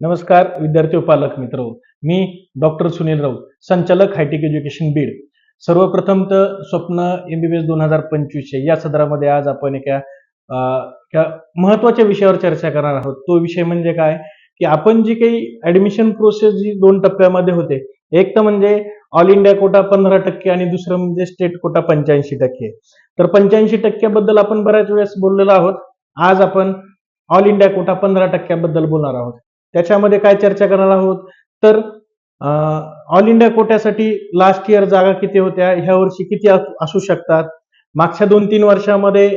नमस्कार विद्यार्थी पालक मित्र. मी डॉक्टर सुनील राऊत संचालक हायटेक एज्युकेशन बीड. सर्वप्रथम तर स्वप्न एमबीबीएस दोन हजार पंचवीस या सदरामध्ये आज आपण एका एका महत्त्वाच्या विषयावर चर्चा करणार आहोत. तो विषय म्हणजे काय? की आपण जी काही ऍडमिशन प्रोसेस जी दोन टप्प्यामध्ये होते एक तर म्हणजे ऑल इंडिया कोटा पंधरा टक्के आणि दुसरं म्हणजे स्टेट कोटा पंच्याऐंशी टक्के. तर पंच्याऐंशी टक्क्याबद्दल आपण बऱ्याच वेळेस बोललेलो आहोत. आज आपण ऑल इंडिया कोटा पंधरा टक्क्याबद्दल बोलणार आहोत. त्याच्यामध्ये काय चर्चा करणार आहोत? तर ऑल इंडिया कोट्यासाठी लास्ट इयर जागा किती होत्या? ह्या वर्षी किती असू शकतात? मागच्या दोन तीन वर्षामध्ये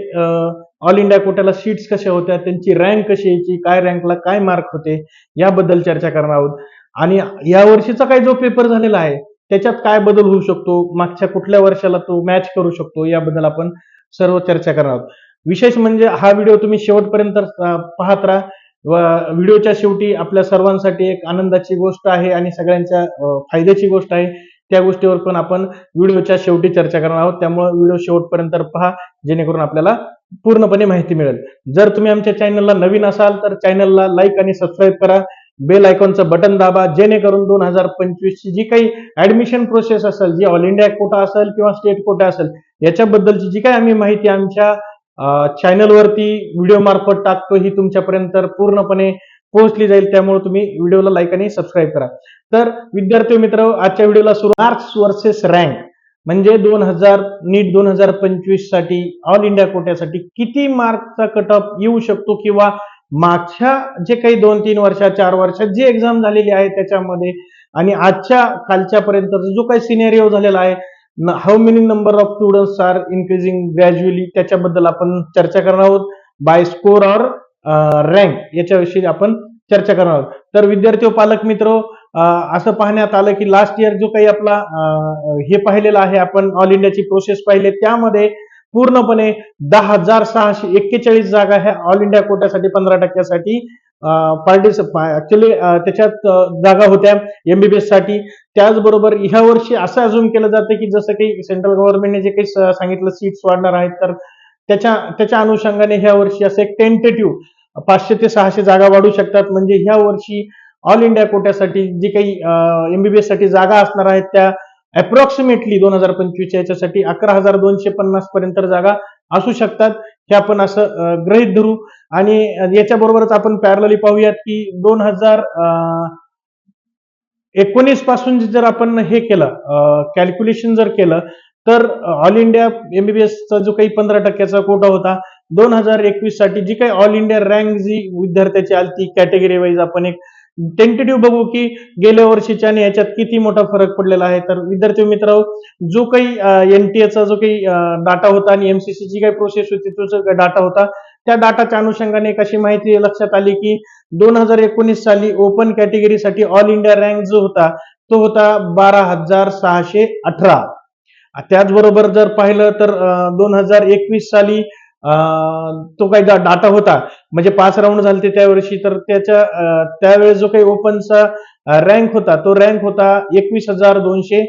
ऑल इंडिया कोट्याला सीट्स कशा होत्या? त्यांची रँक कशी यायची? काय रँकला काय मार्क होते? याबद्दल चर्चा करणार आहोत. आणि या वर्षीचा काही जो पेपर झालेला आहे त्याच्यात काय बदल होऊ शकतो? मागच्या कुठल्या वर्षाला तो मॅच करू शकतो? याबद्दल आपण सर्व चर्चा करणार आहोत. विशेष म्हणजे हा व्हिडिओ तुम्ही शेवटपर्यंत पाहत राहा. व व्हिडिओच्या शेवटी आपल्या सर्वांसाठी एक आनंदाची गोष्ट आहे आणि सगळ्यांच्या फायद्याची गोष्ट आहे. त्या गोष्टीवर पण आपण व्हिडिओच्या शेवटी चर्चा करणार आहोत. त्यामुळे व्हिडिओ शेवटपर्यंत पहा जेणेकरून आपल्याला पूर्णपणे माहिती मिळेल. जर तुम्ही आमच्या चॅनलला नवीन असाल तर चॅनलला लाईक आणि सबस्क्राईब करा. बेल आयकॉनचं बटन दाबा जेणेकरून दोन हजार पंचवीसची जी काही ऍडमिशन प्रोसेस असेल जी ऑल इंडिया कोटा असेल किंवा स्टेट कोटा असेल याच्याबद्दलची जी काही आम्ही माहिती आमच्या चॅनलवरती व्हिडिओ मार्फत टाकतो ही तुमच्यापर्यंत पूर्णपणे पोहोचली जाईल त्यामुळे तुम्ही व्हिडिओला लाईक आणि सबस्क्राईब करा. तर विद्यार्थी मित्र आजच्या व्हिडिओला सुरू मार्क्स वर्सेस रँक म्हणजे दोन हजार नीट दोन हजार पंचवीससाठी ऑल इंडिया कोट्यासाठी किती मार्कचा कट ऑफ येऊ शकतो किंवा मागच्या जे काही दोन तीन वर्षा चार वर्षात जी एक्झाम झालेली आहे त्याच्यामध्ये आणि आजच्या कालच्या पर्यंत जो काही सिनेरिओ झालेला आहे how many number of students are increasing gradually त्याच्याबद्दल आपण चर्चा करणार आहोत. बाय स्कोर ऑर रँक याच्याविषयी आपण चर्चा करणार आहोत. तर विद्यार्थी पालक मित्र uh, असं पाहण्यात आलं की लास्ट इयर जो काही आपला uh, हे पाहिलेला आहे आपण ऑल इंडियाची प्रोसेस पाहिले. त्यामध्ये पूर्णपणे दहा हजार सहाशे एक्केचाळीस जागा ह्या ऑल इंडिया कोट्यासाठी पंधरा टक्क्यासाठी पार्टी ऍक्च्युली त्याच्यात जागा होत्या एमबीबीएससाठी. त्याचबरोबर ह्या वर्षी असं अजून केलं जातं की जसं काही सेंट्रल गव्हर्नमेंटने जे काही सांगितलं सीट्स वाढणार आहेत तर त्याच्या त्याच्या अनुषंगाने ह्या वर्षी असं एक टेंटेटिव्ह पाचशे ते सहाशे जागा वाढू शकतात. म्हणजे ह्या वर्षी ऑल इंडिया कोट्यासाठी जी काही एमबीबीएससाठी जागा असणार आहेत त्या अप्रॉक्सिमेटली दोन हजार पंचवीसच्या याच्यासाठी अकरा हजार दोनशे पन्नास पर्यंत जागा असू शकतात. हे आपण असं अं, गृहीत धरू. आणि याच्या बरोबरच आपण पॅरलली पाहूयात की दोन हजार एकोणीसपासून जर आपण हे केलं कॅल्क्युलेशन जर केलं तर ऑल इंडिया एमबीबीएसचा जो काही पंधरा टक्क्याचा कोटा होता दोन हजार एकवीससाठी जी काही ऑल इंडिया रँक जी विद्यार्थ्याची आली ती कॅटेगरी वाईज आपण एक टेंटेटिव्ह बघू की गेल्या वर्षीच्या आणि याच्यात किती मोठा फरक पडलेला आहे. तर विद्यार्थी मित्र जो काही एनटीएचा जो काही डाटा होता आणि एमसीसीची काही प्रोसेस होती तो जो डाटा होता. त्या डाटाच्या अनुषंगाने एक अशी माहिती लक्षात आली की दोन हजार एकोणीस साली ओपन कॅटेगरीसाठी ऑल इंडिया रँक जो होता तो होता बारा हजार सहाशे अठरा. त्याचबरोबर जर पाहिलं तर दोन हजार एकवीस साली तो काही डाटा होता. म्हणजे पाच राऊंड झाले त्या वर्षी तर त्याच्या त्यावेळेस जो काही ओपनचा रँक होता तो रँक होता एकवीस हजार दोनशे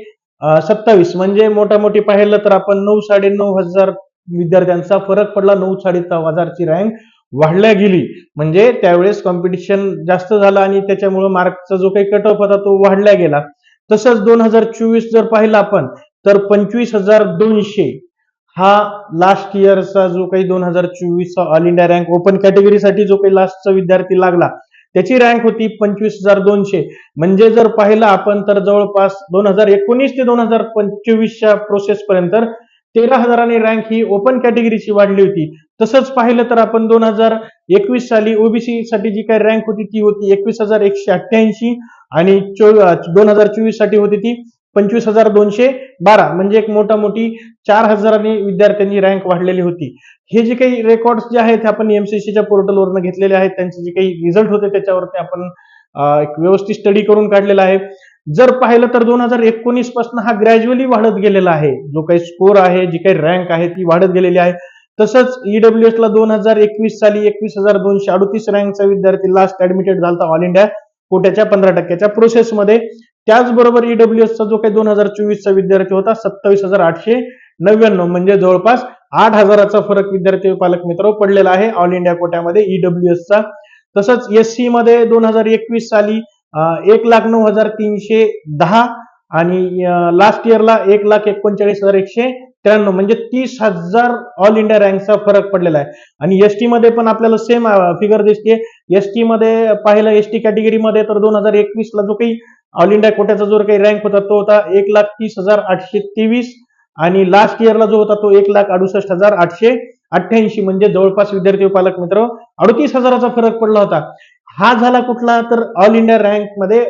सत्तावीस. म्हणजे मोठामोठी पाहिलं तर आपण नऊ साडे नऊ हजार विद्यार्थ्यांचा फरक पडला. नऊ साडे हजारची रँक वाढल्या गेली. म्हणजे त्यावेळेस कॉम्पिटिशन जास्त झालं आणि त्याच्यामुळे मार्कचा जो काही कट ऑफ होता तो वाढला गेला. तसंच दोन हजार चोवीस जर पाहिलं आपण तर पंचवीस हजार दोनशे हा लास्ट इयरचा जो काही दोन हजार चोवीसचा ऑल इंडिया रँक ओपन कॅटेगरीसाठी जो काही लास्टचा विद्यार्थी लागला त्याची रँक होती पंचवीस हजार दोनशे. म्हणजे जर पाहिलं आपण तर जवळपास दोन हजार एकोणीस ते दोन हजार पंचवीसच्या प्रोसेस पर्यंत तेरा हजारांनी रँक ही ओपन कॅटेगरीची वाढली होती. तसंच पाहिलं तर आपण दोन हजार एकवीस साली ओबीसी साठी जी काही रँक होती ती होती एकवीस हजार एकशे अठ्ठ्याऐंशी आणि दोन हजार चोवीससाठी होती ती पंचवीस हजार दोनशे बारा. म्हणजे एक मोठा मोठी चार हजारांनी विद्यार्थ्यांची रँक वाढलेली होती. हे जे काही रेकॉर्ड जे आहेत ते आपण एमसीसीच्या पोर्टलवरनं घेतलेले आहेत. त्यांचे जे काही रिझल्ट होते त्याच्यावरती आपण एक व्यवस्थित स्टडी करून काढलेला आहे. जर पाहिलं तर दोन हजार एकोणीसपासून हा ग्रॅज्युअली वाढत गेलेला आहे. जो काही स्कोर आहे जी काही रँक आहे ती वाढत गेलेली आहे. तसंच ईडब्ल्यू एस ला दोन हजार एकवीस साली एकवीस हजार दोनशे अडतीस रँकचा विद्यार्थी लास्ट ऍडमिटेड झाला ऑल इंडिया कोट्याच्या पंधरा टक्क्याच्या प्रोसेसमध्ये त्याचबरोबर ईडब्ल्यू चा जो काही दोन हजार चोवीसचा विद्यार्थी होता सत्तावीस हजार आठशे नव्याण्णव म्हणजे जवळपास आठ हजाराचा फरक विद्यार्थी पालक मित्र पडलेला आहे ऑल इंडिया कोट्यामध्ये ईडब्ल्यू चा. तसंच एस सी मध्ये दोन हजार एकवीस साली एक लाख नऊ हजार तीनशे दहा आणि लास्ट इयरला एक लाख एकोणचाळीस हजार एकशे त्र्याण्णव म्हणजे तीस हजार ऑल इंडिया रँकचा फरक पडलेला आहे. आणि एसटी मध्ये पण आपल्याला सेम फिगर दिसते एसटी मध्ये पाहिलं एसटी कॅटेगरीमध्ये तर दोन हजार एकवीस ला जो काही ऑल इंडिया कोट्याचा जो काही रँक होता तो होता एक लाख तीस हजार आठशे तेवीस आणि लास्ट इयरला जो होता तो एक लाख अडुसष्ट हजार आठशे अठ्ठ्याऐंशी म्हणजे जवळपास विद्यार्थी पालक मित्र अडतीस हजाराचा फरक पडला होता. हा झाला कुठला तर ऑल इंडिया रँकमध्ये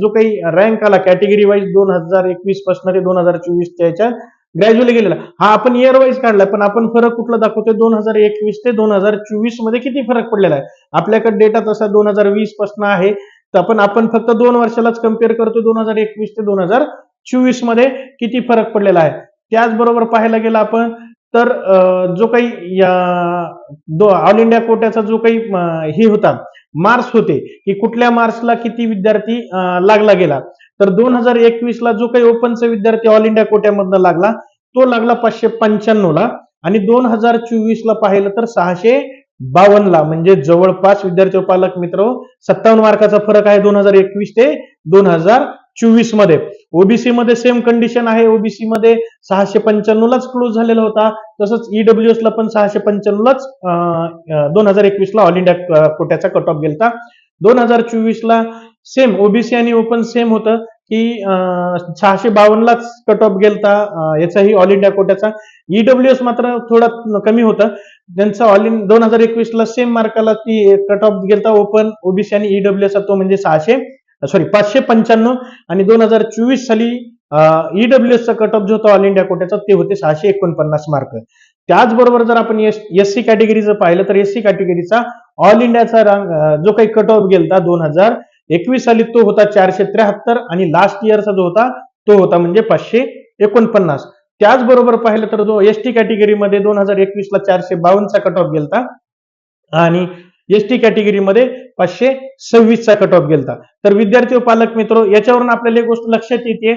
जो काही रँक आला कॅटेगरी वाईज दोन हजार एकवीसपासून ते दोन हजार चोवीस त्याच्या ग्रॅज्युअली गेलेला. हा आपण इयर वाईज काढलाय पण आपण फरक कुठला दाखवतोय? दोन हजार एकवीस ते दोन हजार चोवीसमध्ये किती फरक पडलेला आहे? आपल्याकडे डेटा तसा दोन हजार वीसपासून आहे तर आपण आपण फक्त दोन वर्षालाच कंपेअर करतो दोन हजार एकवीस ते दोन हजार चोवीसमध्ये किती फरक पडलेला आहे? त्याचबरोबर पाहायला गेला आपण तर जो काही ऑल इंडिया कोट्याचा जो काही हे होता मार्क्स होते की कुठल्या मार्क्सला किती विद्यार्थी लागला गेला. तर दोन हजार एकवीस ला जो काही ओपनचा विद्यार्थी ऑल इंडिया कोट्यामधनं लागला तो लागला पाचशे पंच्याण्णवला. आणि दोन हजार चोवीस ला पाहिलं तर सहाशे बावन्न ला म्हणजे जवळपास विद्यार्थी पालक मित्र सत्तावन्न मार्काचा फरक आहे दोन हजार एकवीस ते दोन हजार चोवीसमध्ये ओबीसी मध्ये सेम कंडिशन आहे. ओबीसी मध्ये सहाशे पंच्याण्णव लाच क्लोज झालेला होता. तसंच ईडब्ल्यू ला पण सहाशे पंच्याण्णव लाच दोन हजार एकवीस ला ऑल इंडिया कोट्याचा कट ऑफ गेलता. दोन हजार चोवीस ला सेम ओबीसी आणि ओपन सेम होतं की सहाशे बावन्न लाच कट ऑफ गेलता याचाही ऑल इंडिया कोट्याचा. ईडब्ल्यू एस मात्र थोडा कमी होतं. त्यांचा ऑल इन दोन हजार एकवीसला सेम मार्काला ती कट ऑफ गेलता ओपन ओबीसी आणि ईडब्ल्यू एस तो म्हणजे सहाशे सॉरी पाचशे पंच्याण्णव आणि दोन हजार चोवीस साली ईडब्ल्यूएसचा कट ऑफ जो होता ऑल इंडिया कोट्याचा ते होते सहाशे एकोणपन्नास मार्क त्याचबरोबर जर आपण एस एस सी कॅटेगरीचं पाहिलं तर एस सी कॅटेगरीचा ऑल इंडियाचा रँक जो काही कट ऑफ गेलता दोन हजार एकवीस साली तो होता चारशे त्र्याहत्तर आणि लास्ट इयरचा जो होता तो होता म्हणजे पाचशे एकोणपन्नास. त्याचबरोबर पाहिलं तर जो एस टी कॅटेगरीमध्ये दोन हजार एकवीस ला चारशे बावन्नचा कट ऑफ गेलता आणि एस टी कॅटेगरीमध्ये पाचशे सव्वीसचा कट ऑफ गेलता. तर विद्यार्थी व पालक मित्र याच्यावरून आपल्याला एक गोष्ट लक्षात येते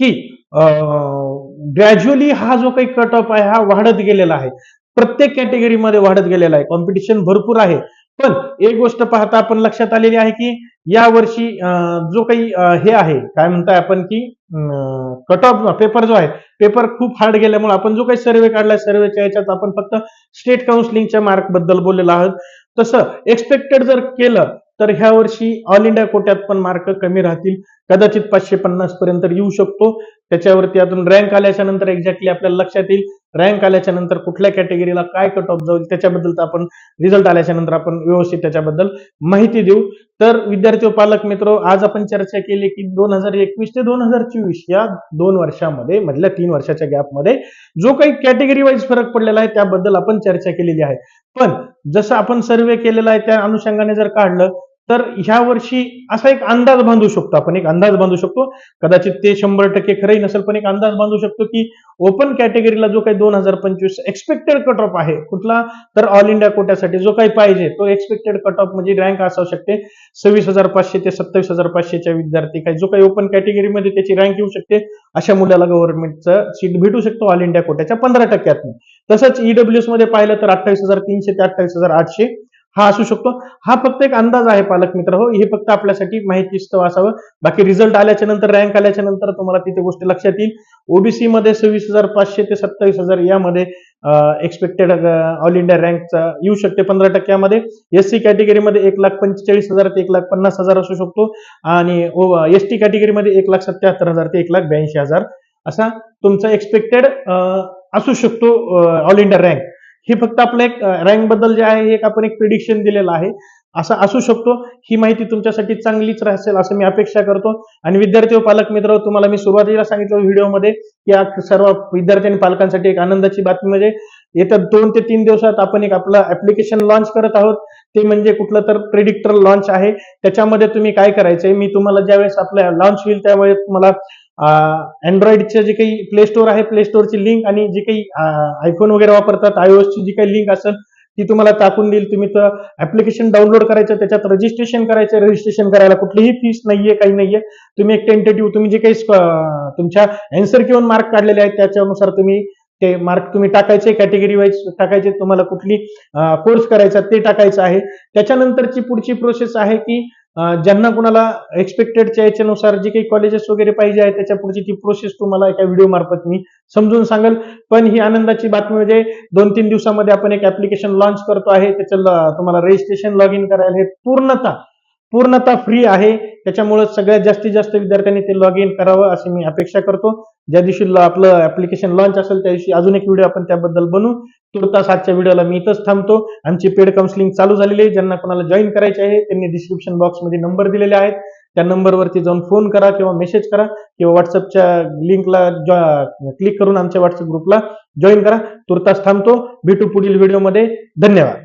की ग्रॅज्युअली हा जो काही कट ऑफ आहे हा वाढत गेलेला आहे. प्रत्येक कॅटेगरीमध्ये वाढत गेलेला आहे. कॉम्पिटिशन भरपूर आहे. पण एक गोष्ट पाहता आपण लक्षात आलेली आहे की या वर्षी जो काही हे आहे काय म्हणताय आपण की कट ऑफ पेपर जो आहे पेपर खूप हार्ड गेल्यामुळे आपण जो काही सर्वे काढलाय सर्वेच्या याच्यात आपण फक्त स्टेट काउन्सिलिंगच्या मार्कबद्दल बोललेलो आहोत. तसं एक्सपेक्टेड जर केलं तर ह्या वर्षी ऑल इंडिया कोट्यात पण मार्क कमी राहतील. कदाचित पाचशे पन्नास पर्यंत येऊ शकतो. त्याच्यावरती अजून रँक आल्याच्यानंतर एक्झॅक्टली आपल्याला लक्षात येईल. रँक आल्याच्यानंतर कुठल्या कॅटेगरीला काय कट ऑफ जाईल त्याच्याबद्दल तर आपण रिझल्ट आल्याच्यानंतर आपण व्यवस्थित त्याच्याबद्दल माहिती देऊ. तर विद्यार्थी व पालक मित्र आज आपण चर्चा केली की दोन हजार एकवीस ते दोन हजार चोवीस या दोन वर्षामध्ये मधल्या तीन वर्षाच्या गॅपमध्ये जो काही कॅटेगरी वाईज फरक पडलेला आहे त्याबद्दल आपण चर्चा केलेली आहे. पण जसं आपण सर्वे केलेला आहे त्या अनुषंगाने जर काढलं तर ह्या वर्षी असा एक अंदाज बांधू शकतो आपण एक अंदाज बांधू शकतो. कदाचित ते शंभर टक्के खरंही नसेल पण एक अंदाज बांधू शकतो की ओपन कॅटेगरीला जो काही दोन हजार पंचवीस एक्सपेक्टेड कट ऑफ आहे कुठला तर ऑल इंडिया कोट्यासाठी जो काही पाहिजे तो एक्सपेक्टेड कट ऑफ म्हणजे रँक असू शकते. सव्वीस हजार पाचशे ते सत्तावीस हजार पाचशेच्या विद्यार्थी काही जो काही ओपन कॅटेगरीमध्ये त्याची रँक येऊ शकते अशा मुलाला गव्हर्नमेंटचं सीट भेटू शकतो ऑल इंडिया कोट्याच्या पंधरा टक्क्यातनं. तसंच ईडब्ल्यूएसमध्ये पाहिलं तर अठ्ठावीस हजार तीनशे ते अठ्ठावीस हजार आठशे. हा असू शकतो. हा फक्त एक अंदाज आहे पालक मित्र हो. हे फक्त आपल्यासाठी माहितीस्तव असावं. बाकी रिझल्ट आल्याच्यानंतर रँक आल्याच्यानंतर तुम्हाला तिथे गोष्टी लक्षात येईल. ओबीसी मध्ये सव्वीस हजार पाचशे ते सत्तावीस हजार यामध्ये एक्सपेक्टेड ऑल इंडिया रँकचा येऊ शकते पंधरा टक्क्यामध्ये. एस सी कॅटेगरीमध्ये एक लाख पंचेचाळीस हजार ते एक लाख पन्नास हजार असू शकतो. आणि एस टी कॅटेगरीमध्ये एक लाख सत्याहत्तर हजार ते एक लाख ब्याऐंशी हजार असा तुमचा एक्सपेक्टेड असू शकतो ऑल इंडिया रँक हे फक्त आपलं एक रँकबद्दल जे आहे हे एक आपण एक प्रिडिक्शन दिलेलं आहे. असं असू शकतो. ही माहिती तुमच्यासाठी चांगलीच असेल असं मी अपेक्षा करतो. आणि विद्यार्थी व पालक मित्र तुम्हाला मी सुरुवातीला सांगितलं व्हिडिओमध्ये की या सर्व विद्यार्थी आणि पालकांसाठी एक आनंदाची बातमी म्हणजे येत्या दोन ते तीन दिवसात आपण एक आपलं ऍप्लिकेशन लॉन्च करत आहोत. ते म्हणजे कुठलं तर प्रिडिक्टर लॉन्च आहे. त्याच्यामध्ये तुम्ही काय करायचंय? मी तुम्हाला ज्यावेळेस आपलं लॉन्च होईल त्यावेळेस तुम्हाला अँड्रॉइडचे जे काही प्ले स्टोअर आहे प्ले स्टोअरची लिंक आणि जी काही आयफोन वगैरे वापरतात आयओएसची जी काही लिंक असेल ती तुम्हाला टाकून देईल. तुम्ही तर ऍप्लिकेशन डाउनलोड करायचं त्याच्यात रजिस्ट्रेशन करायचं रजिस्ट्रेशन करायला कुठलीही फीस नाहीये काही नाहीये. तुम्ही एक टेंटेटिव्ह तुम्ही जे काही तुमच्या अँसर किंवा मार्क काढलेले आहेत त्याच्यानुसार तुम्ही ते मार्क तुम्ही टाकायचे कॅटेगरी वाईज टाकायचे तुम्हाला कुठली कोर्स करायचा ते टाकायचं आहे. त्याच्यानंतरची पुढची प्रोसेस आहे की ज्यांना कुणाला एक्सपेक्टेडच्या याच्यानुसार जे काही कॉलेजेस वगैरे पाहिजे आहे त्याच्या पुढची ती प्रोसेस तुम्हाला एका व्हिडिओ मार्फत मी समजून सांगेल. पण ही आनंदाची बातमी म्हणजे दोन तीन दिवसामध्ये आपण एक ऍप्लिकेशन लॉन्च करतो आहे. त्याचं तुम्हाला रजिस्ट्रेशन लॉग इन करायला हे पूर्णतः पूर्णतः फ्री आहे. त्याच्यामुळे सगळ्यात जास्तीत जास्त विद्यार्थ्यांनी ते लॉग इन करावं अशी मी अपेक्षा करतो. ज्या दिवशी आपलं ऍप्लिकेशन लॉन्च असेल त्या दिवशी अजून एक व्हिडिओ आपण त्याबद्दल बनवू तुर्तास आजच्या व्हिडिओला मी इथंच थांबतो. आमची पेड काउन्सिलिंग चालू झालेली आहे. ज्यांना कोणाला जॉईन करायचे आहे त्यांनी डिस्क्रिप्शन बॉक्समध्ये नंबर दिलेले आहेत. त्या नंबरवरती जाऊन फोन करा किंवा मेसेज करा किंवा व्हॉट्सअपच्या लिंकला क्लिक करून आमच्या व्हॉट्सअप ग्रुपला जॉईन करा. तुर्तास थांबतो. भेटू पुढील व्हिडिओमध्ये धन्यवाद.